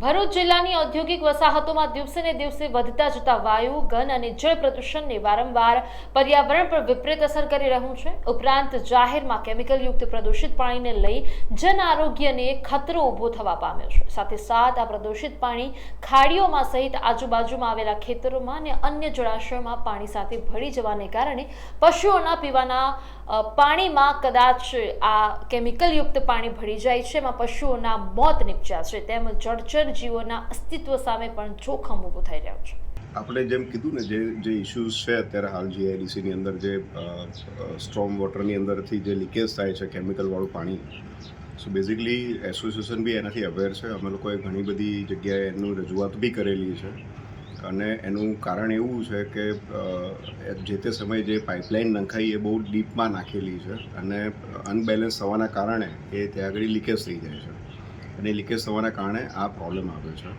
ભરૂચ જિલ્લાની ઔદ્યોગિક વસાહતોમાં દિવસે ને દિવસે વધતા જતા વાયુ, ઘન અને જળ પ્રદૂષણને વારંવાર પર્યાવરણ પર વિપરીત અસર કરી રહ્યું છે. ઉપરાંત જાહેરમાં કેમિકલયુક્ત પ્રદૂષિત પાણીને લઈ જન આરોગ્યને ખતરો ઊભો થવા પામ્યો છે. સાથે સાથ આ પ્રદૂષિત પાણી ખાડીઓમાં સહિત આજુબાજુમાં આવેલા ખેતરોમાં અને અન્ય જળાશયોમાં પાણી સાથે ભળી જવાને કારણે પશુઓના પીવાના પાણીમાં કદાચ આ કેમિકલયુક્ત પાણી ભળી જાય છે. એમાં પશુઓના મોત નીપજ્યા છે. તેમજ જળચર જીવોના અસ્તિત્વ સામે પણ જોખમ ઊભું થઈ રહ્યું છે. આપણે જેમ કીધું ને, જે જે ઇસ્યુઝ છે અત્યારે હાલ જીઆઈડીસીની અંદર, જે સ્ટ્રોમ વોટરની અંદરથી જે લીકેજ થાય છે કેમિકલવાળું પાણી સો બેઝિકલી એસોસિએશન બી એનાથી અવેર છે. અમે લોકોએ ઘણી બધી જગ્યાએ એનું રજૂઆત બી કરેલી છે. અને એનું કારણ એવું છે કે જે તે સમયે જે પાઇપલાઇન નંખાઈ એ બહુ ડીપમાં નાખેલી છે અને અનબેલેન્સ થવાના કારણે એ ત્યાં આગળ લીકેજ થઈ જાય છે. અને લીકેજ થવાના કારણે આ પ્રોબ્લેમ આવે છે.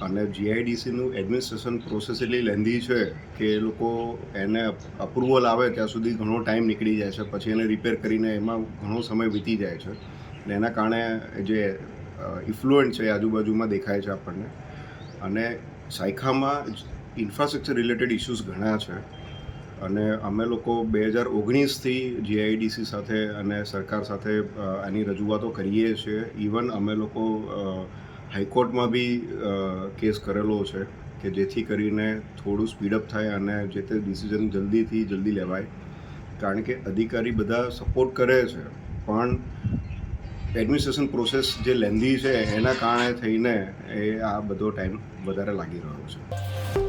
અને જીઆઈડીસીનું એડમિનિસ્ટ્રેશન પ્રોસેસ એટલી લેન્ધી છે કે એ લોકો એને અપ્રુવલ આવે ત્યાં સુધી ઘણો ટાઈમ નીકળી જાય છે. પછી એને રિપેર કરીને એમાં ઘણો સમય વીતી જાય છે. અને એના કારણે જે ઇફ્લુઅન્ટ છે આજુબાજુમાં દેખાય છે આપણને. અને સાયખામાં ઇન્ફ્રાસ્ટ્રક્ચર રિલેટેડ ઇશ્યુઝ ઘણા છે. અને અમે લોકો બે હજાર ઓગણીસથી જીઆઈડીસી સાથે અને સરકાર સાથે આની રજૂઆતો કરીએ છીએ. ઇવન અમે લોકો હાઈકોર્ટમાં બી કેસ કરેલો છે કે જેથી કરીને થોડું સ્પીડઅપ થાય અને જે તે ડિસિઝન જલ્દીથી જલ્દી લેવાય. કારણ કે અધિકારી બધા સપોર્ટ કરે છે, પણ એડમિનિસ્ટ્રેશન પ્રોસેસ જે લેન્ધી છે, એના કારણે થઈને એ આ બધો ટાઈમ વધારે લાગી રહ્યો છે.